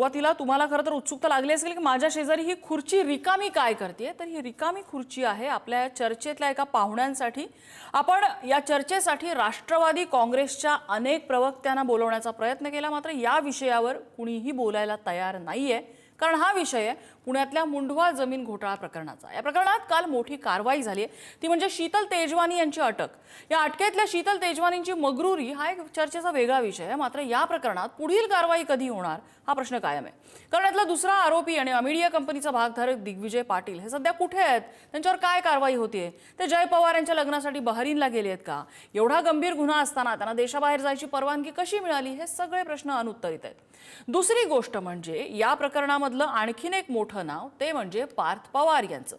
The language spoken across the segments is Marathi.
सुरुवातीला तुम्हाला खरं तर उत्सुकता लागली असेल की माझ्या शेजारी ही खुर्ची रिकामी काय करते? तर ही रिकामी खुर्ची आहे आपल्या चर्चेतल्या एका पाहुण्यांसाठी. आपण या चर्चेसाठी राष्ट्रवादी काँग्रेसच्या अनेक प्रवक्त्यांना बोलवण्याचा प्रयत्न केला. मात्र या विषयावर कुणीही बोलायला तयार नाहीये. कारण हा विषय आहे पुण्यातल्या मुंढवा जमीन घोटाळा प्रकरणाचा. या प्रकरणात काल मोठी कारवाई झाली आहे. ती म्हणजे शीतल तेजवानी यांची अटक. या अटकेतल्या शीतल तेजवानींची मगरुरी हा एक चर्चेचा वेगळा विषय आहे. मात्र या प्रकरणात पुढील कारवाई कधी होणार हा प्रश्न कायम आहे. कारण यातला दुसरा आरोपी आणि अमिडिया कंपनीचा भागधारक दिग्विजय पाटील हे सध्या कुठे आहेत? त्यांच्यावर काय कारवाई होतीये? ते जय पवार यांच्या लग्नासाठी बहरीनला गेले आहेत का? एवढा गंभीर गुन्हा असताना त्यांना देशाबाहेर जायची परवानगी कशी मिळाली? हे सगळे प्रश्न अनुत्तरित आहेत. दुसरी गोष्ट म्हणजे या प्रकरणामधलं आणखीन एक मोठं मोठं नाव? ते म्हणजे पार्थ पवार यांचं.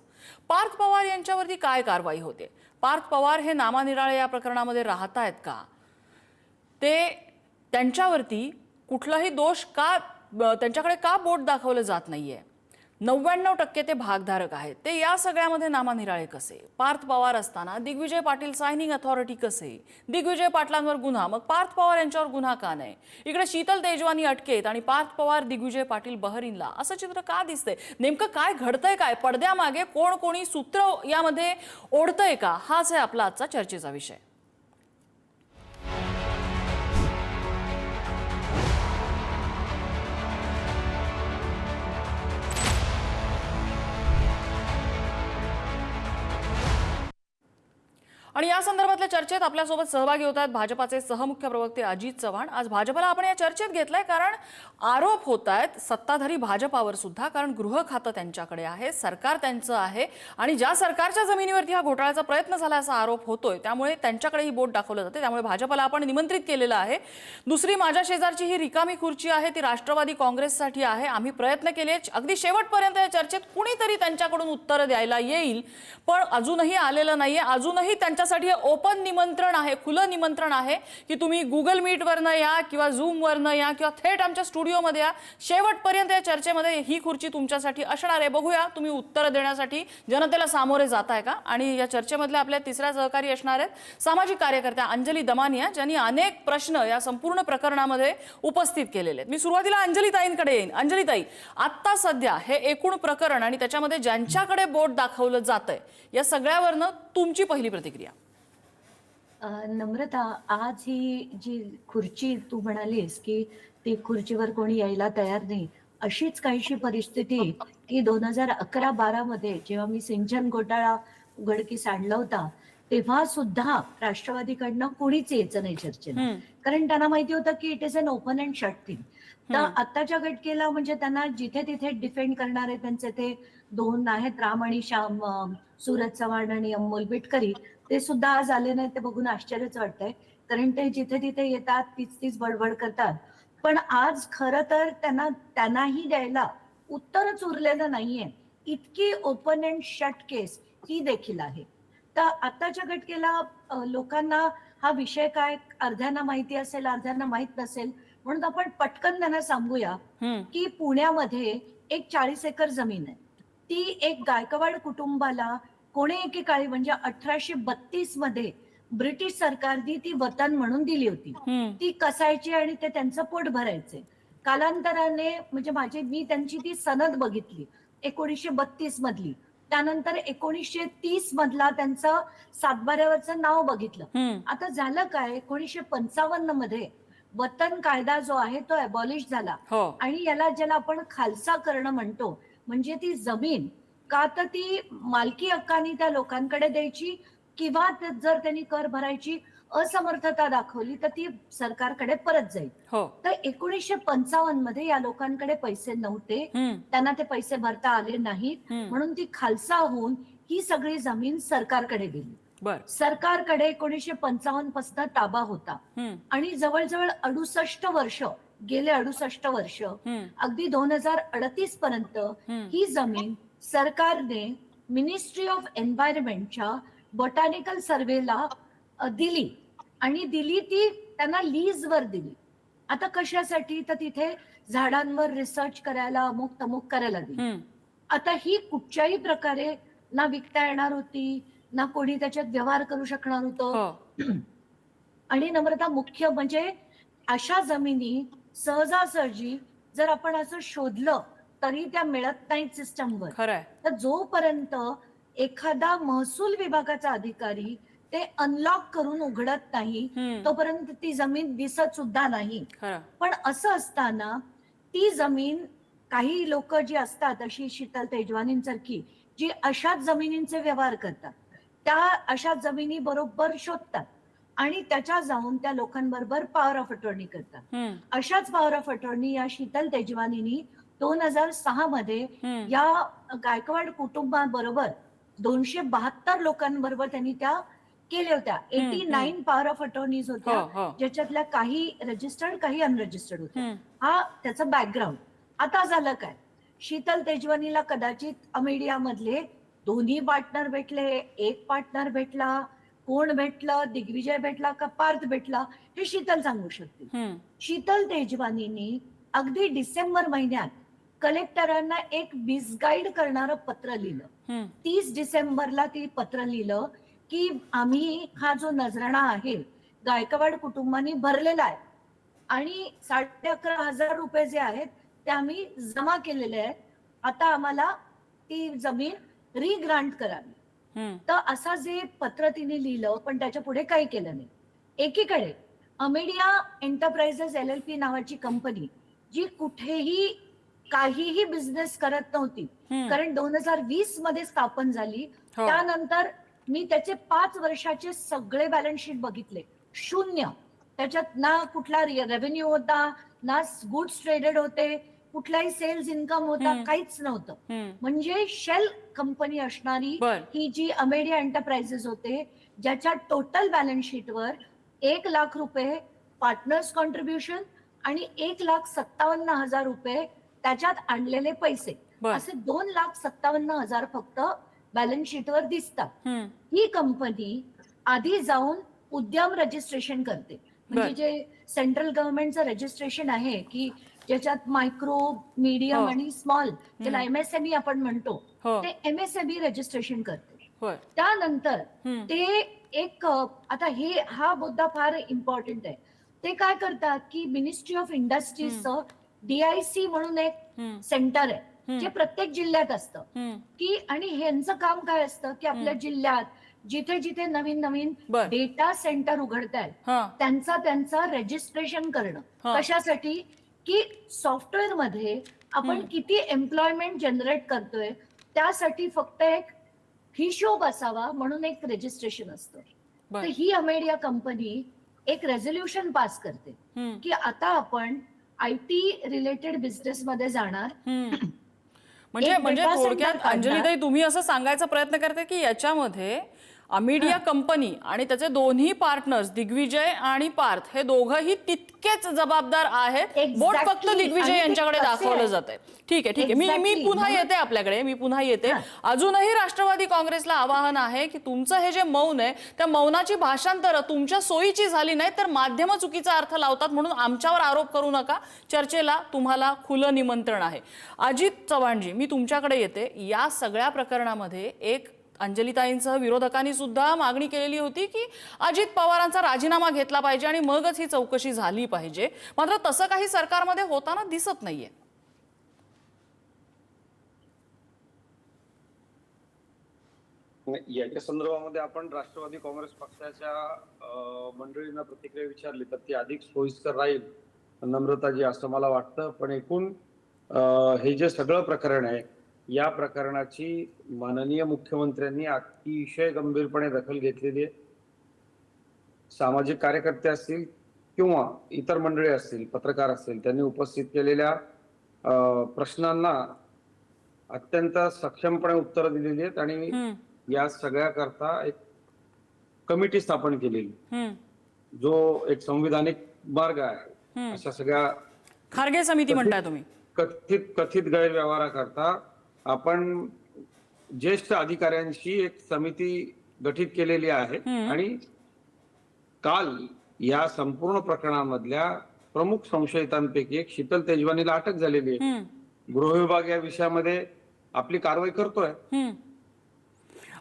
पार्थ पवार यांच्यावरती काय कारवाई होते? पार्थ पवार हे नामानिराळे या प्रकरणामध्ये राहत आहेत का? ते त्यांच्यावरती कुठलाही दोष का त्यांच्याकडे का बोट दाखवलं जात नाहीये? नव्याण्णव टक्के ते भागधारक आहेत. ते या सगळ्यामध्ये नामानिराळे कसे? पार्थ पवार असताना दिग्विजय पाटील सायनिंग अथॉरिटी कसे? दिग्विजय पाटलांवर गुन्हा मग पार्थ पवार यांच्यावर गुन्हा का नाही? इकडे शीतल तेजवानी अटकेत आणि पार्थ पवार दिग्विजय पाटील बहरीनला. असं चित्र का दिसतंय? नेमकं काय घडतंय काय पडद्यामागे कोण कोणी सूत्र यामध्ये ओढतंय का? हाच आहे आपला आजचा चर्चेचा विषय. आणि या संदर्भातल्या चर्चेत आपल्यासोबत सहभागी होत आहेत भाजपाचे सहमुख्य प्रवक्ते अजित चव्हाण. आज भाजपला आपण या चर्चेत घेतलंय कारण आरोप होत आहेत सत्ताधारी भाजपावर सुद्धा कारण गृह खातं त्यांच्याकडे आहे सरकार त्यांचं आहे आणि ज्या सरकारच्या जमिनीवरती हा घोटाळ्याचा प्रयत्न झाला असा आरोप होतोय त्यामुळे त्यांच्याकडे ही बोट दाखवलं जाते. त्यामुळे भाजपला आपण निमंत्रित केलेलं आहे. दुसरी माझ्या शेजारची ही रिकामी खुर्ची आहे ती राष्ट्रवादी काँग्रेससाठी आहे. आम्ही प्रयत्न केले अगदी शेवटपर्यंत या चर्चेत कुणीतरी त्यांच्याकडून उत्तरं द्यायला येईल पण अजूनही आलेलं नाहीये. अजूनही त्यांच्या त्यांच्यासाठी ओपन निमंत्रण आहे खुलं निमंत्रण आहे की तुम्ही गुगल मीटवरनं या किंवा झूमवरनं या किंवा थेट आमच्या स्टुडिओमध्ये या. शेवटपर्यंत या चर्चेमध्ये ही खुर्ची तुमच्यासाठी असणार आहे. बघूया तुम्ही उत्तर देण्यासाठी जनतेला सामोरे जाताय का? आणि या चर्चेमधल्या आपल्या तिसऱ्या सहकारी असणार आहेत सामाजिक कार्यकर्त्या अंजली दमानिया ज्यांनी अनेक प्रश्न या संपूर्ण प्रकरणामध्ये उपस्थित केलेले आहेत. मी सुरुवातीला अंजली ताईंकडे येईन. अंजली ताई आत्ता सध्या हे एकूण प्रकरण आणि त्याच्यामध्ये ज्यांच्याकडे बोट दाखवलं जातंय या सगळ्यावरनं तुमची पहिली प्रतिक्रिया. नम्रता आज ही जी खुर्ची तू म्हणालीस की ती खुर्चीवर कोणी यायला तयार नाही अशीच काहीशी परिस्थिती की दोन हजार अकरा बारा मध्ये जेव्हा मी सिंचन घोटाळा उघडकीस आणला होता तेव्हा सुद्धा राष्ट्रवादीकडनं कोणीच यायचं नाही चर्चेला. कारण त्यांना माहिती होतं की it is an open and shut thing तर हम्म. आत्ताच्या घटकेला म्हणजे त्यांना जिथे तिथे डिफेंड करणारे त्यांचे ते दोन आहेत राम आणि श्याम सूरज चव्हाण आणि अमोल बिटकरी ते सुद्धा आज आले नाही ते बघून आश्चर्यच वाटतंय. कारण ते जिथे तिथे येतात तीच तीच बडबड करतात. पण आज खरं तर त्यांना त्यांनाही द्यायला उत्तरच उरलेलं नाहीये. इतकी ओपन अँड शट केस ही देखील आहे. तर आताच्या घटकेला लोकांना हा विषय काय अर्ध्यांना माहिती असेल अर्ध्यांना माहीत नसेल म्हणून आपण पटकन त्यांना सांगूया. की पुण्यामध्ये एक चाळीस एकर जमीन आहे. ती एक गायकवाड कुटुंबाला कोणे एकेकाळी म्हणजे अठराशे बत्तीसमध्ये ब्रिटिश सरकारने ती वतन म्हणून दिली होती. ती कसायची आणि ते त्यांचं पोट भरायचे. कालांतराने म्हणजे माझी मी त्यांची ती सनद बघितली एकोणीसशे बत्तीस मधली. त्यानंतर एकोणीसशे तीस मधला त्यांचं सातबाऱ्यावरचं नाव बघितलं. आता झालं काय एकोणीसशे पंचावन्नमध्ये वतन कायदा जो आहे तो अबॉलिश झाला. हो. आणि याला ज्याला आपण खालसा करणं म्हणतो म्हणजे ती जमीन का तर ती मालकी हक्काने त्या लोकांकडे द्यायची किंवा जर त्यांनी कर भरायची असमर्थता दाखवली तर ती सरकारकडे परत जाईल हो तर एकोणीसशे पंचावन्नमध्ये या लोकांकडे पैसे नव्हते. त्यांना ते पैसे भरता आले नाहीत. म्हणून ती खालसा होऊन ही सगळी जमीन सरकारकडे गेली बर सरकारकडे एकोणीसशे पंचावन्नपासून ताबा होता. आणि जवळजवळ अडुसष्ट वर्ष गेले अडुसष्ट वर्ष. अगदी दोन हजार अडतीस पर्यंत. ही जमीन सरकारने मिनिस्ट्री ऑफ एन्व्हायरमेंटच्या बॉटॅनिकल सर्वेला दिली. आणि दिली ती त्यांना लीजवर दिली. आता कशासाठी? तर तिथे झाडांवर रिसर्च करायला अमुक तमुक करायला दिली. आता ही कुठच्याही प्रकारे ना विकता येणार होती ना कोणी त्याच्यात व्यवहार करू शकणार होतं. हो. आणि नम्रता मुख्य म्हणजे अशा जमिनी सहजासहजी जर आपण असं शोधलं तरी त्या मिळत नाहीत सिस्टमवर खरंय. तर जोपर्यंत एखादा महसूल विभागाचा अधिकारी ते अनलॉक करून उघडत नाही तोपर्यंत ती जमीन दिसत सुद्धा नाही. पण असं असताना ती जमीन काही लोक जी असतात अशी शीतल तेजवानींसारखी जी अशाच जमिनींचे व्यवहार करतात त्या अशा जमिनी बरोबर शोधतात आणि त्याच्या जाऊन त्या लोकांबरोबर पॉवर ऑफ अटॉर्नी करतात. अशाच पॉवर ऑफ अटॉर्नी या शीतल तेजवानींनी दोन हजार सहा मध्ये या गायकवाड कुटुंबाबरोबर दोनशे बहात्तर लोकांबरोबर त्यांनी त्या केल्या होत्या. Eighty. Nine power of attorneys हो होत्या हो. ज्याच्यातल्या काही रजिस्टर्ड काही अनरजिस्टर्ड होत्या. हा त्याचं बॅकग्राऊंड आता झालं काय? शीतल तेजवानीला कदाचित अमेडिया मधले दोन्ही पार्टनर भेटले एक पार्टनर भेटला कोण भेटलं दिग्विजय भेटला का पार्थ भेटला हे शीतल सांगू शकते शीतल तेजवानींनी अगदी डिसेंबर महिन्यात कलेक्टरांना एक मिसगाईड करणारं पत्र लिहिलं. तीस डिसेंबरला ती पत्र लिहिलं की आम्ही हा जो नजराणा आहे गायकवाड कुटुंबानी भरलेला आहे. आणि साडे अकरा हजार रुपये जे आहेत ते आम्ही जमा केलेले आहेत. आता आम्हाला ती जमीन रिग्रांट करावी. तर असं जे पत्र तिने लिहिलं पण त्याच्या पुढे काही केलं नाही. एकीकडे Amadea enterprises L L P नावाची कंपनी जी कुठेही काहीही बिझनेस करत नव्हती. कारण दोन हजार वीसमध्ये स्थापन झाली. हो. त्यानंतर मी त्याचे पाच वर्षाचे सगळे बॅलन्स शीट बघितले. शून्य. त्याच्यात ना कुठला रेव्हेन्यू होता ना गुड्स ट्रेडेड होते कुठलाही सेल्स इन्कम होता. काहीच नव्हतं. म्हणजे शेल कंपनी असणारी ही जी अमेडिया एंटरप्राइजेस होते ज्याच्या टोटल बॅलन्स शीटवर एक लाख रुपये पार्टनर्स कॉन्ट्रीब्युशन आणि एक लाख सत्तावन्न हजार रुपये त्याच्यात आणलेले पैसे. असे दोन लाख सत्तावन्न हजार फक्त बॅलन्स शीटवर दिसतात. ही कंपनी आधी जाऊन उद्यम रजिस्ट्रेशन करते. म्हणजे. जे सेंट्रल गव्हर्नमेंटचं रजिस्ट्रेशन आहे की ज्याच्यात मायक्रो मीडियम हो. आणि स्मॉल ज्याला. एमएसएमई आपण म्हणतो हो. ते एमएसएमई रजिस्ट्रेशन करते. होय. त्यानंतर ते एक आता हे हा मुद्दा फार इम्पॉर्टंट आहे. ते काय करतात की मिनिस्ट्री ऑफ इंडस्ट्रीजचं डीआयसी म्हणून एक सेंटर आहे जे प्रत्येक जिल्ह्यात असतं. की आणि ह्यांचं काम काय असतं? की आपल्या. जिल्ह्यात जिथे जिथे नवीन नवीन डेटा सेंटर उघडत आहेत हा. त्यांचा त्यांचा रजिस्ट्रेशन करणं. कशासाठी? की सॉफ्टवेअरमध्ये आपण. किती एम्प्लॉयमेंट जनरेट करतोय त्यासाठी फक्त एक हिशोब असावा म्हणून एक रजिस्ट्रेशन असतं. तर ही अमेडिया कंपनी एक रेझोल्युशन पास करते. की आता आपण आय टी रिलेटेड बिझनेस मध्ये जाणार. म्हणजे म्हणजे थोडक्यात. अंजलीताई तुम्ही असं सांगायचा प्रयत्न करते की याच्यामध्ये अमिडिया कंपनी आणि त्याचे दोन्ही पार्टनर्स दिग्विजय आणि पार्थ हे दोघंही तितकेच जबाबदार आहेत बोट फक्त. दिग्विजय यांच्याकडे दाखवलं? जात आहे ठीक आहे ठीक आहे मी मी. पुन्हा येते आपल्याकडे मी पुन्हा येते. अजूनही राष्ट्रवादी काँग्रेसला आवाहन आहे की तुमचं हे जे मौन आहे त्या मौनाची भाषांतर तुमच्या सोयीची झाली नाही तर माध्यम चुकीचा अर्थ लावतात म्हणून आमच्यावर आरोप करू नका चर्चेला तुम्हाला खुलं निमंत्रण आहे अजित चव्हाणजी मी तुमच्याकडे येते या सगळ्या प्रकरणामध्ये एक अंजलिताईंसह विरोधकांनी सुद्धा मागणी केलेली होती की अजित पवारांचा राजीनामा घेतला पाहिजे आणि मगच ही चौकशी झाली पाहिजे. मात्र तसं काही सरकारमध्ये होताना दिसत नाहीये. नाही, याच्या संदर्भामध्ये आपण राष्ट्रवादी काँग्रेस पक्षाच्या मंडळींना प्रतिक्रिया विचारली तर ती अधिक सोयीस्कर राहील नम्रताजी असं मला वाटतं. पण एकूण हे जे सगळं प्रकरण आहे या प्रकरणाची माननीय मुख्यमंत्र्यांनी अतिशय गंभीरपणे दखल घेतलेली आहे. सामाजिक कार्यकर्ते असतील किंवा इतर मंडळी असतील पत्रकार असतील त्यांनी उपस्थित केलेल्या प्रश्नांना अत्यंत सक्षमपणे उत्तरं दिलेली आहेत आणि या सगळ्या करता एक कमिटी स्थापन केलेली जो एक संविधानिक मार्ग आहे. अशा सगळ्या खारगे समिती म्हणताय तुम्ही. कथित कथित गैरव्यवहाराकरता आपण ज्येष्ठ अधिकाऱ्यांची एक समिती गठीत केलेली आहे. आणि काल या संपूर्ण प्रकरणामधल्या प्रमुख संशयितांपैकी एक शीतल तेजवानीला अटक झालेली आहे गृह विभाग या विषयामध्ये आपली कारवाई करतोय.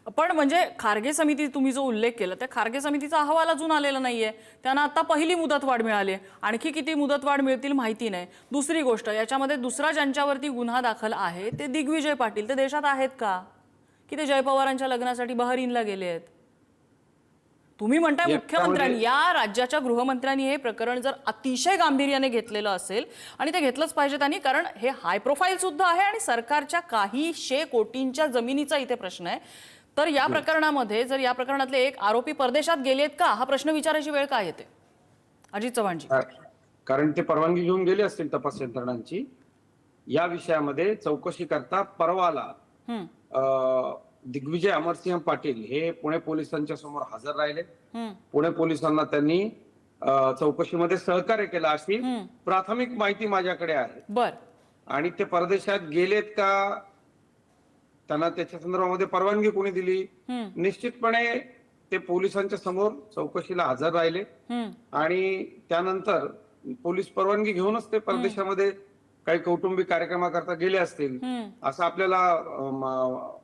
पण म्हणजे खारगे समिती तुम्ही जो उल्लेख केला त्या खारगे समितीचा अहवाल अजून आलेला नाहीये. त्यांना आता पहिली मुदतवाढ मिळाली आहे आणखी किती मुदतवाढ मिळतील माहिती नाही. दुसरी गोष्ट याच्यामध्ये दुसरा ज्यांच्यावरती गुन्हा दाखल आहे ते दिग्विजय पाटील. ते देशात आहेत का? की ते जय पवारांच्या लग्नासाठी बहरीनला गेले आहेत? तुम्ही म्हणताय मुख्यमंत्र्यांनी या राज्याच्या गृहमंत्र्यांनी हे प्रकरण जर अतिशय गांभीर्याने घेतलेलं असेल आणि ते घेतलंच पाहिजे त्यांनी कारण हे हाय प्रोफाईल सुद्धा आहे आणि सरकारच्या काही शे कोटींच्या जमिनीचा इथे प्रश्न आहे. तर या प्रकरणामध्ये जर या प्रकरणातले एक आरोपी परदेशात गेलेत का? हा प्रश्न विचारायची वेळ काय येते? अजित चव्हाणजी. कारण ते परवानगी घेऊन गेले असतील तपास यंत्रणांची. या विषयामध्ये चौकशी करता परवाला दिग्विजय अमरसिंह पाटील हे पुणे पोलिसांच्या समोर हजर राहिले. पुणे पोलिसांना त्यांनी चौकशीमध्ये सहकार्य केलं. अशी. प्राथमिक माहिती माझ्याकडे आहे. बर. आणि ते परदेशात गेलेत का? त्यांना त्याच्या संदर्भामध्ये परवानगी कोणी दिली? निश्चितपणे ते पोलिसांच्या समोर चौकशीला हजर राहिले. आणि त्यानंतर पोलीस परवानगी घेऊनच ते परदेशामध्ये काही कौटुंबिक कार्यक्रमाकरता गेले असतील असं आपल्याला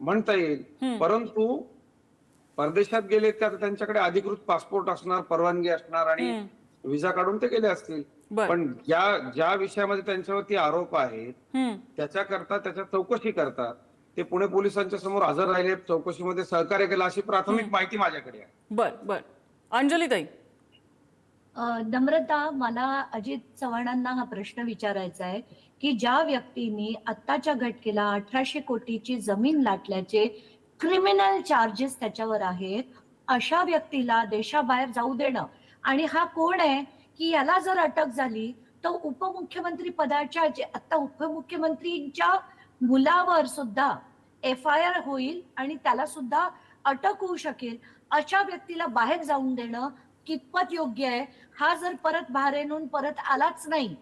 म्हणता येईल. परंतु परदेशात गेले तर त्यांच्याकडे अधिकृत पासपोर्ट असणार परवानगी असणार आणि. व्हिसा काढून ते गेले असतील. पण ज्या ज्या विषयामध्ये त्यांच्यावरती आरोप आहेत त्याच्याकरता त्याच्या चौकशी करता ते पुणे पोलिसांच्या समोर हजर राहिले चौकशीमध्ये सहकार्य केलं अशी प्राथमिक माहिती माझ्याकडे आहे. बर बर. अंजली ताई अ, नम्रता मला अजित चव्हाणांना हा प्रश्न विचारायचा आहे की ज्या व्यक्तींनी आत्ताच्या घटकेला अठराशे कोटीची जमीन लाटल्याचे क्रिमिनल चार्जेस त्याच्यावर आहेत अशा व्यक्तीला देशाबाहेर जाऊ देणं. आणि हा कोण आहे की याला जर अटक झाली तर उपमुख्यमंत्री पदाच्या जे आता उपमुख्यमंत्रीच्या मुलावर सुद्धा एफ आय आर होईल आणि त्याला सुद्धा अटक होऊ शकेल अशा व्यक्तीला बाहेर जाऊन देणं कितपत योग्य आहे? हा जर परत भारेनून परत आलाच नाही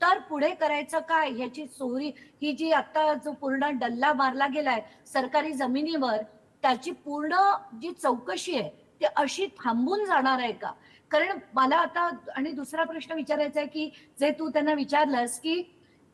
तर पुढे करायचं काय? ह्याची चोरी ही जी आता जो पूर्ण डल्ला मारला गेलाय सरकारी जमिनीवर त्याची पूर्ण जी चौकशी आहे ती अशी थांबून जाणार आहे का? कारण मला आता आणि दुसरा प्रश्न विचारायचा आहे की जे तू त्यांना विचारलंस की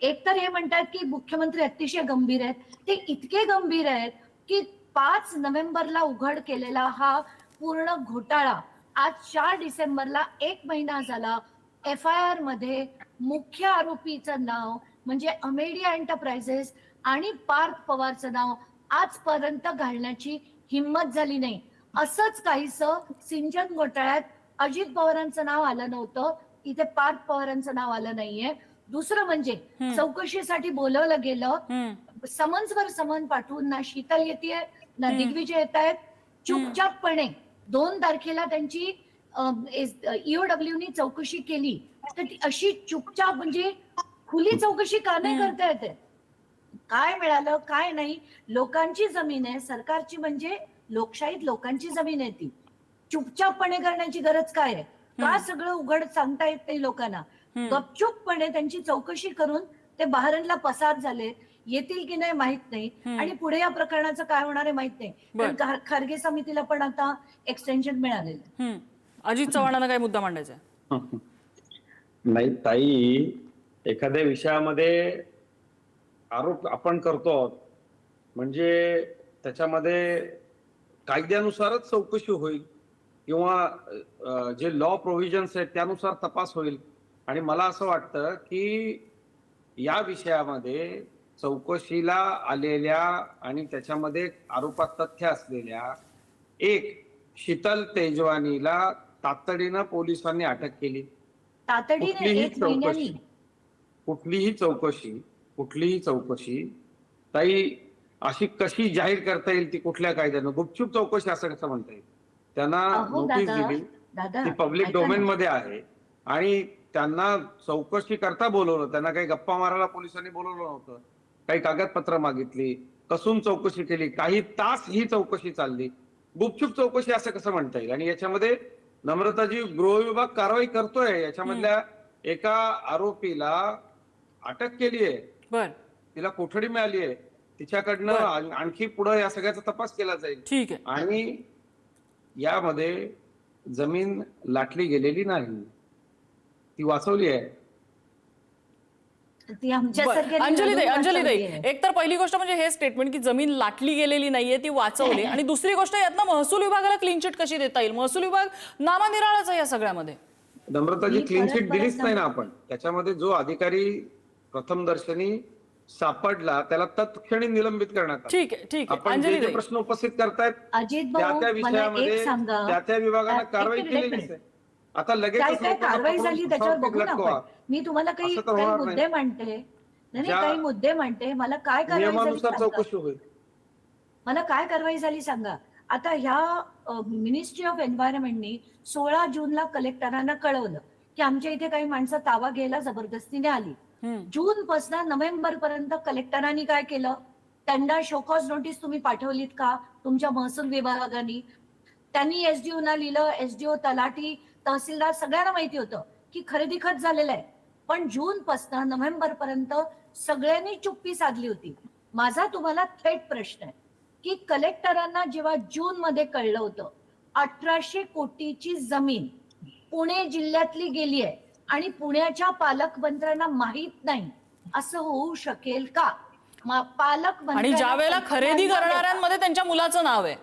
एक तर हे म्हणतात की मुख्यमंत्री अतिशय गंभीर आहेत. ते इतके गंभीर आहेत की पाच नोव्हेंबरला उघड केलेला हा पूर्ण घोटाळा आज चार डिसेंबरला एक महिना झाला एफ आय आरमध्ये मुख्य आरोपीचं नाव म्हणजे अमेडिया एंटरप्राइजेस आणि पार्थ पवारचं नाव आजपर्यंत घालण्याची हिंमत झाली नाही. असंच काहीस सिंचन घोटाळ्यात अजित पवारांचं नाव आलं नव्हतं. इथे पार्थ पवारांचं नाव आलं नाहीये. दुसरं म्हणजे. चौकशीसाठी बोलवलं गेलं समन्सवर समन पाठवून ना शीतल येते ना. दिग्विजय येत आहेत चुपचापपणे दोन तारखेला त्यांची ईओडब्ल्यू नी चौकशी केली तर ती अशी चुपचाप म्हणजे खुली चौकशी का नाही. करता येते काय मिळालं काय नाही लोकांची जमीन आहे सरकारची म्हणजे लोकशाहीत लोकांची जमीन आहे ती चुपचापपणे करण्याची गरज काय आहे का. सगळं उघड सांगता येत नाही लोकांना. गपचूपपणे त्यांची चौकशी करून ते बहारणला पसार झाले. येतील की नाही माहीत नाही. आणि पुढे या प्रकरणाचं काय होणार आहे माहीत नाही. पण खार- खारगे समितीला पण आता एक्सटेन्शन मिळालेलं. अजित चव्हाणांना काय मुद्दा मांडायचा नाही ताई एखाद्या विषयामध्ये आरोप आपण करतो आहोत. म्हणजे त्याच्यामध्ये कायद्यानुसारच चौकशी होईल किंवा अ, जे लॉ प्रोव्हिजन्स आहेत त्यानुसार तपास होईल. आणि मला असं वाटतं की या विषयामध्ये चौकशीला आलेल्या आणि त्याच्यामध्ये आरोपात तथ्य असलेल्या एक शीतल तेजवानीला तातडीनं पोलिसांनी अटक केली. कुठलीही चौकशी कुठलीही चौकशी कुठलीही चौकशी ताई अशी कशी जाहीर करता येईल ती कुठल्या कायद्यानं? गुपचूप चौकशी असं कसं म्हणता येईल? त्यांना नोटीस दिली. ती पब्लिक. डोमेन मध्ये आहे. आणि त्यांना चौकशी करता बोलवलं. त्यांना काही गप्पा मारायला पोलिसांनी बोलवलं नव्हतं. काही कागदपत्र मागितली कसून चौकशी केली काही तास ही चौकशी चालली. गुपचूप चौकशी असं कसं म्हणता येईल? आणि याच्यामध्ये नम्रताजी गृह विभाग कारवाई करतोय. याच्यामधल्या एका आरोपीला अटक केली आहे. तिला कोठडी मिळाली आहे. तिच्याकडनं आणखी पुढे या सगळ्याचा तपास केला जाईल. आणि यामध्ये जमीन लाटली गेलेली नाही. ती वाचवली आहे ती आमच्या बरं. अंजली ताई अंजली ताई एक तर पहिली गोष्ट म्हणजे हे स्टेटमेंट की जमीन लाटली गेलेली नाहीये ती वाचवली आणि दुसरी गोष्ट यातनं महसूल विभागाला क्लीन चिट कशी देता येईल महसूल विभाग नामानिराळाच आहे या सगळ्यामध्ये नम्रताजी क्लीन चिट दिलीच नाही ना. आपण त्याच्यामध्ये जो अधिकारी प्रथम दर्शनी सापडला त्याला तत्क्षणी निलंबित करण्यात आलं. ठीक आहे ठीक आहे आपण जे अंजली जे ताई प्रश्न उपस्थित करतायत अजित त्या भाऊ त्या मला विषयामध्ये एक सांगा त्या त्या विभागानं कारवाई एक मिनिट. आहे आता लगेच काय काय कारवाई झाली त्याच्यावर बघू ना आपण. मी तुम्हाला काही असं तर काही होणार मुद्दे मांडते नाही नाही, ज्या- काही मुद्दे मांडते मला काय कारवाई झाली नियमानुसार सांगा. चौकशी होईल. मला काय कारवाई झाली सांगा. आता ह्या मिनिस्ट्री ऑफ एन्व्हायरमेंटनी सोळा जूनला कलेक्टरांना कळवलं की आमच्या इथे काही माणसं ताबा घ्यायला जबरदस्तीने आली. हम्म. जून पासून नोव्हेंबर पर्यंत कलेक्टरांनी काय केलं? त्यांना शोकॉज नोटीस तुम्ही पाठवलीत का? तुमच्या महसूल विभागाने. त्यांनी एसडीओ ना लिहिलं. एसडीओ तलाठी तहसीलदार सगळ्यांना माहिती होतं की खरेदी खत झालेलं आहे. पण जून पासून नोव्हेंबर पर्यंत सगळ्यांनी चुप्पी साधली होती. माझा तुम्हाला थेट प्रश्न आहे की कलेक्टरांना जेव्हा जून मध्ये कळलं होतं अठराशे कोटीची जमीन पुणे जिल्ह्यातली गेली आहे आणि पुण्याच्या पालकमंत्र्यांना माहीत नाही असं होऊ शकेल का? पालकमंत्र्यांना आणि ज्या वेळेला खरेदी करणाऱ्यांमध्ये त्यांच्या मुलाचं नाव आहे.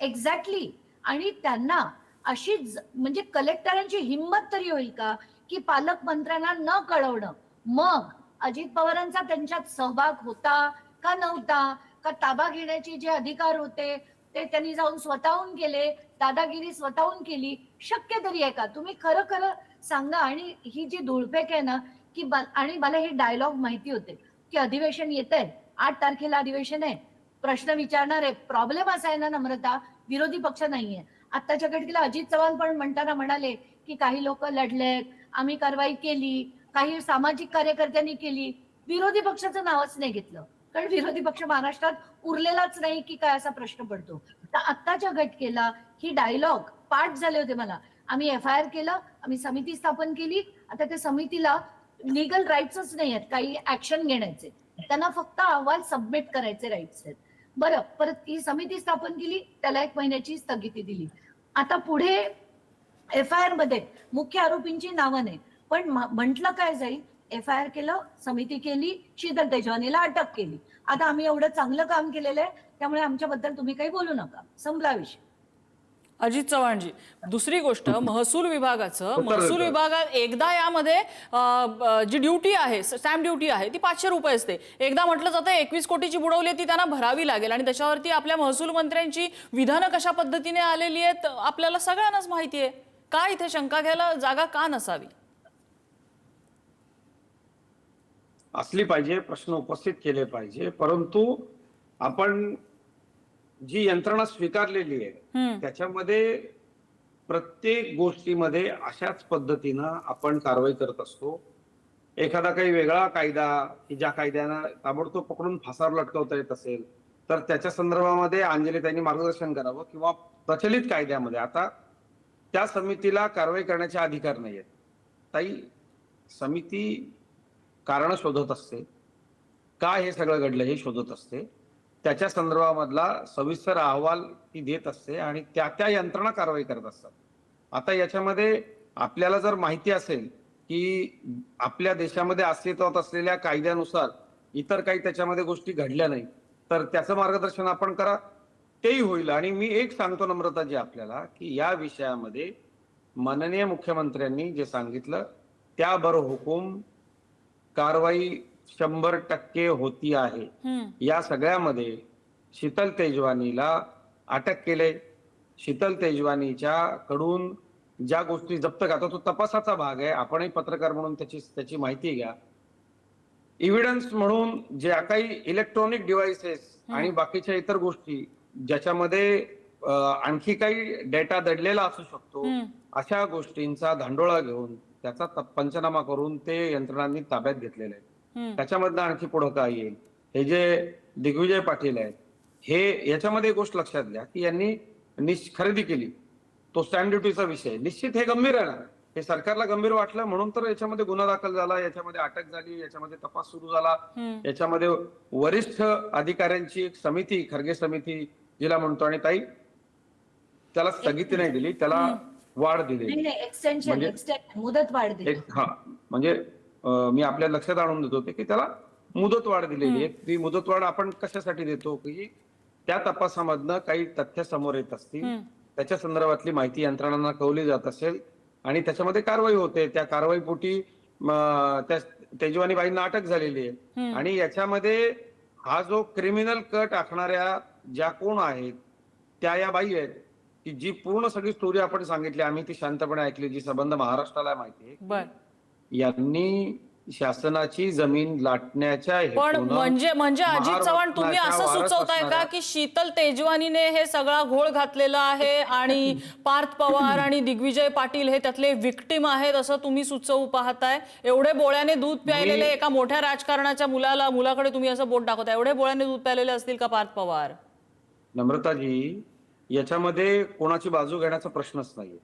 एक्झॅक्टली आणि त्यांना अशी म्हणजे कलेक्टरांची हिंमत तरी होईल का? की पालकमंत्र्यांना न कळवणं. मग अजित पवारांचा त्यांच्यात सहभाग होता का नव्हता? का ताबा घेण्याचे जे अधिकार होते ते त्यांनी जाऊन स्वतःहून केले दादागिरी स्वतःहून केली? शक्य तरी आहे का? तुम्ही खरं खरं सांगा. आणि ही जी धुळफेक आहे ना की आणि मला हे डायलॉग माहिती होते की अधिवेशन येत आहे आठ तारखेला अधिवेशन आहे. प्रश्न विचारणार आहे प्रॉब्लेम असा आहे ना नम्रता विरोधी पक्ष नाहीये. आत्ताच्या घटकेला अजित चव्हाण पण म्हणताना म्हणाले की काही लोक लढलेत आम्ही कारवाई केली काही सामाजिक कार्यकर्त्यांनी केली. विरोधी पक्षाचं नावच नाही घेतलं. कारण विरोधी पक्ष महाराष्ट्रात उरलेलाच नाही की काय असा प्रश्न पडतो. तर आत्ताच्या घटकेला ही डायलॉग पाठ झाले होते मला. आम्ही एफ आय आर केलं आम्ही समिती स्थापन केली. आता त्या समितीला लिगल राईट्सच नाही आहेत काही ऍक्शन घेण्याचे. त्यांना फक्त अहवाल सबमिट करायचे राईट्स आहेत. बरं परत ही समिती स्थापन केली त्याला एक महिन्याची स्थगिती दिली. आता पुढे एफ आय आरमध्ये मुख्य आरोपींची नावं नाही. पण म्हटलं काय जाईल? एफ आय आर केलं समिती केली शीतल तेजवानीला अटक केली. आता आम्ही एवढं चांगलं काम केलेलं आहे त्यामुळे आमच्याबद्दल तुम्ही काही बोलू नका. संपला विषय. अजित चव्हाणजी. दुसरी गोष्ट महसूल विभागाचं महसूल. विभागात एकदा यामध्ये जी ड्युटी आहे स्टॅम्प ड्युटी आहे ती पाचशे रुपये असते. एकदा म्हटलं जातं एकवीस कोटीची बुडवली ती त्यांना भरावी लागेल. आणि त्याच्यावरती आपल्या महसूल मंत्र्यांची विधानं कशा पद्धतीने आलेली आहेत आपल्याला सगळ्यांनाच माहिती आहे. का इथे शंका घ्यायला जागा का नसावी? असली पाहिजे प्रश्न उपस्थित केले पाहिजे. परंतु आपण जी यंत्रणा स्वीकारलेली आहे. त्याच्यामध्ये प्रत्येक गोष्टीमध्ये अशाच पद्धतीनं आपण कारवाई करत असतो. एखादा काही वेगळा कायदा की ज्या कायद्यानं ताबडतोब पकडून फासावर लटकवता येत असेल तर त्याच्या संदर्भामध्ये अंजली त्यांनी मार्गदर्शन करावं किंवा प्रचलित कायद्यामध्ये. आता त्या समितीला कारवाई करण्याचे अधिकार नाहीयेत. ताई समिती कारण शोधत असते. का हे सगळं घडलं हे शोधत असते? त्याच्या संदर्भामधला सविस्तर अहवाल ती देत असते आणि त्या त्या यंत्रणा कारवाई करत असतात. आता याच्यामध्ये आपल्याला जर माहिती असेल की आपल्या देशामध्ये अस्तित्वात असलेल्या कायद्यानुसार इतर काही त्याच्यामध्ये गोष्टी घडल्या नाही तर त्याचं मार्गदर्शन आपण करा. तेही होईल. आणि मी एक सांगतो नम्रताजी आपल्याला की या विषयामध्ये माननीय मुख्यमंत्र्यांनी जे सांगितलं त्याबर हुकूम कारवाई शंभर टक्के होती आहे. या सगळ्यामध्ये शीतल तेजवानीला अटक केले शीतल तेजवानीच्या कडून ज्या गोष्टी जप्त करतो तो तपासाचा भाग आहे आपणही पत्रकार म्हणून त्याची त्याची माहिती घ्या इव्हिडन्स म्हणून ज्या काही इलेक्ट्रॉनिक डिव्हाइसेस आणि बाकीच्या इतर गोष्टी ज्याच्यामध्ये आणखी काही डेटा दडलेला असू शकतो. अशा गोष्टींचा धांडोळा घेऊन त्याचा पंचनामा करून ते यंत्रणांनी ताब्यात घेतलेले आहे. त्याच्यामधनं आणखी पुढं काय येईल? हे जे दिग्विजय पाटील आहेत हे याच्यामध्ये एक गोष्ट लक्षात घ्या की यांनी निश खरेदी केली. तो स्टॅम्प ड्युटीचा विषय. निश्चित हे गंभीर आहे ना? हे सरकारला गंभीर वाटलं म्हणून तर याच्यामध्ये गुन्हा दाखल झाला याच्यामध्ये अटक झाली याच्यामध्ये तपास सुरू झाला. याच्यामध्ये वरिष्ठ अधिकाऱ्यांची एक समिती खरगे समिती जिला म्हणतो आणि ताई त्याला स्थगिती नाही दिली त्याला वाढ दिली नाही नाही एक्सटेन्शन म्हणजे- वाढ दिली. एक हा म्हणजे मी आपल्या लक्षात आणून देत होते की त्याला मुदतवाढ दिलेली आहे. ती मुदतवाढ आपण कशासाठी देतो? की त्या तपासामधनं काही तथ्य समोर येत असतील. त्याच्या संदर्भातली माहिती यंत्रणांना कळवली जात असेल आणि त्याच्यामध्ये कारवाई होते. त्या कारवाईपोटी त्या तेजवानीबाईंना अटक झालेली आहे. आणि याच्यामध्ये हा जो क्रिमिनल कट आखणाऱ्या ज्या कोण आहेत त्या या बाई आहेत की जी पूर्ण सगळी स्टोरी आपण सांगितली. आम्ही ती शांतपणे ऐकली. जी संबंध महाराष्ट्राला माहिती आहे. यांनी शासनाची जमीन लाटण्याच्या पण म्हणजे म्हणजे अजित चव्हाण तुम्ही असं सुचवताय का की शीतल तेजवानीने हे सगळा घोळ घातलेला आहे आणि पार्थ पवार आणि दिग्विजय पाटील हे त्यातले विक्टिम आहेत असं तुम्ही सुचवू पाहताय? एवढे बोळ्याने दूध प्यायलेले एका मोठ्या राजकारणाच्या मुलाला मुलाकडे तुम्ही असं बोट दाखवताय. एवढे बोळ्याने दूध प्यायलेले असतील का पार्थ पवार? नम्रताजी याच्यामध्ये कोणाची बाजू घेण्याचा प्रश्नच नाहीये.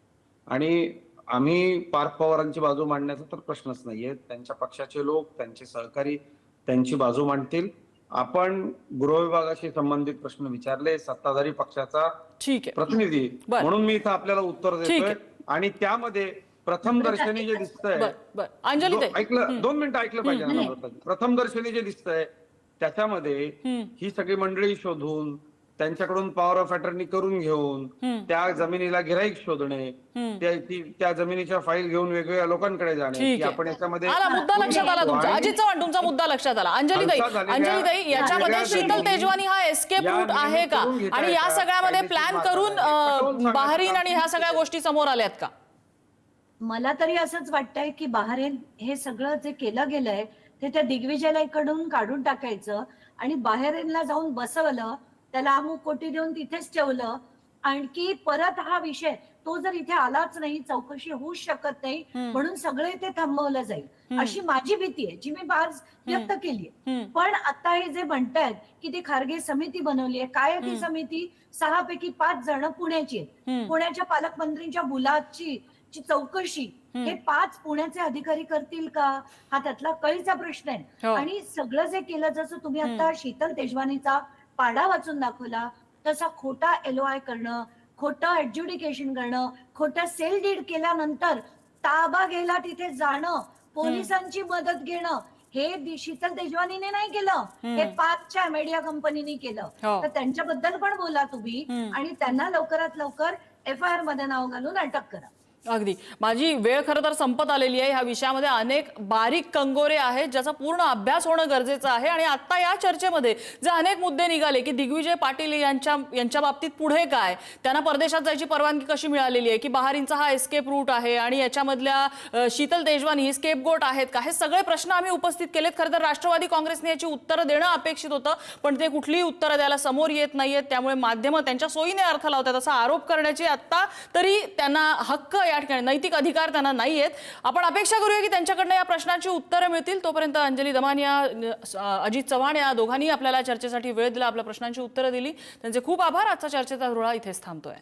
आणि आम्ही पार्थ पवारांची बाजू मांडण्याचा तर प्रश्नच नाहीये. त्यांच्या पक्षाचे लोक त्यांचे सहकारी त्यांची बाजू मांडतील. आपण गृह विभागाशी संबंधित प्रश्न विचारले सत्ताधारी पक्षाचा ठीक आहे. प्रतिनिधी. म्हणून मी इथं आपल्याला उत्तर देतोय. आणि त्यामध्ये प्रथम दर्शनी जे दिसतंय. ऐकलं? दोन मिनिटं ऐकलं पाहिजे. प्रथम दर्शनी जे दिसतंय त्याच्यामध्ये. ही सगळी मंडळी शोधून त्यांच्याकडून पॉवर ऑफ अटर्नी करून घेऊन. त्या जमिनीला गिराईक शोधणे. त्या जमिनीच्या फाईल घेऊन वेगवेगळ्या लोकांकडे जाणे. आपण याच्यामध्ये आला मुद्दा लक्षात आला तुमचा आणि अजित चव्हाण तुमचा मुद्दा लक्षात आला अंजली ताई अंजली ताई याच्यामध्ये शीतल तेजवानी हा एस्केप रूट आहे का आणि या. सगळ्यामध्ये प्लॅन. करून बहारीन आणि ह्या सगळ्या गोष्टी समोर आल्यात का मला तरी असंच वाटतंय की बहारेन हे सगळं जे केलं गेलंय ते त्या दिग्विजयाकडून काढून टाकायचं आणि बाहेरेनला जाऊन बसवलं त्याला अमुक कोटी देऊन तिथेच ठेवलं. आणखी परत हा विषय तो जर इथे आलाच नाही चौकशी होऊच शकत नाही म्हणून सगळे ते थांबवलं जाईल. अशी माझी भीती आहे जी मी आज व्यक्त केली. पण आता हे जे म्हणतायत की ती खारगे समिती बनवली आहे काय ती समिती? सहा पैकी पाच जण पुण्याची आहेत. पुण्याच्या पालकमंत्रींच्या मुलाची चौकशी हे पाच पुण्याचे अधिकारी करतील का? हा त्यातला कळीचा प्रश्न हो. आहे आणि सगळं जे केलं जसं तुम्ही आता शीतल तेजवानीचा पाडा वाचून दाखवला. तसा खोटा एलओआय करणं खोटं एज्युडिकेशन करणं खोटं सेल डीड केल्यानंतर ताबा घ्यायला तिथे जाणं पोलिसांची मदत घेणं हे शीतल तेजवानीने नाही केलं. हे पाचच्या मीडिया कंपनीने केलं. हो. तर त्यांच्याबद्दल पण बोला तुम्ही आणि त्यांना लवकरात लवकर एफ आय आरमध्ये नाव घालून अटक करा. अगदी. माझी वेळ खरं तर संपत आलेली आहे. ह्या विषयामध्ये अनेक बारीक कंगोरे आहेत ज्याचा पूर्ण अभ्यास होणं गरजेचं आहे. आणि आता या चर्चेमध्ये जे अनेक मुद्दे निघाले की दिग्विजय पाटील यांच्या यांच्या बाबतीत पुढे काय? त्यांना परदेशात जायची परवानगी कशी मिळालेली आहे? की बहारींचा हा एस्केप रूट आहे आणि याच्यामधल्या शीतल तेजवानी ही स्केप गोट आहेत का? हे सगळे प्रश्न आम्ही उपस्थित केलेत. खरं तर राष्ट्रवादी काँग्रेसने याची उत्तरं देणं अपेक्षित होतं पण ते कुठलीही उत्तरं द्यायला समोर येत नाहीयेत. त्यामुळे माध्यमं त्यांच्या सोयीने अर्थ लावतात असा आरोप करण्याची आत्ता तरी त्यांना हक्क या ठिकाणी. नैतिक अधिकार त्यांना नाही आहेत आपण अपेक्षा करूया की त्यांच्याकडनं या प्रश्नांची उत्तरं मिळतील. तोपर्यंत अंजली दमान या अजित चव्हाण या दोघांनी आपल्याला चर्चेसाठी वेळ दिला आपल्या प्रश्नांची उत्तरं दिली. त्यांचे खूप आभार. आजचा चर्चेचा रुळा इथेच थांबतोय.